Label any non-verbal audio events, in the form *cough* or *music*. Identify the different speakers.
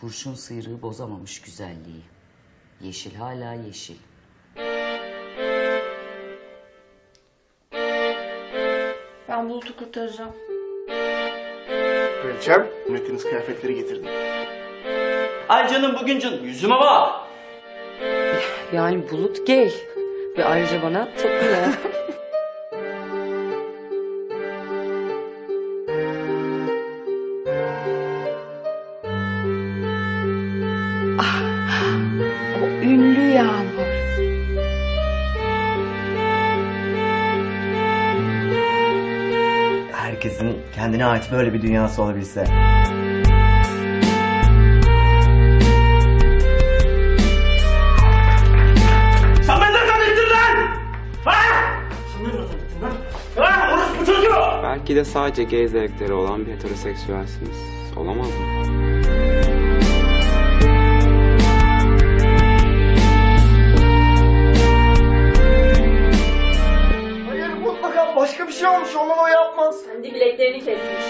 Speaker 1: Kurşun sıyrığı bozamamış güzelliği. Yeşil hala yeşil.
Speaker 2: Ben Bulut'u kurtaracağım.
Speaker 3: Kraliçem, ürettiğiniz kıyafetleri getirdim.
Speaker 4: Ay canım bugün canım yüzüme bak.
Speaker 2: Yani Bulut gay. Ve ayrıca bana tapıyor. *laughs*
Speaker 5: Herkesin kendine ait böyle bir dünyası olabilse.
Speaker 4: Sen nereden ettin lan? Ha? Ha? Orası bu çocuğu.
Speaker 6: Belki de sadece gay zevkleri olan bir heteroseksüelsiniz. Olamaz mı?
Speaker 3: Başka bir şey olmuş. Ondan o yapmaz.
Speaker 7: Kendi bileklerini kesmiş.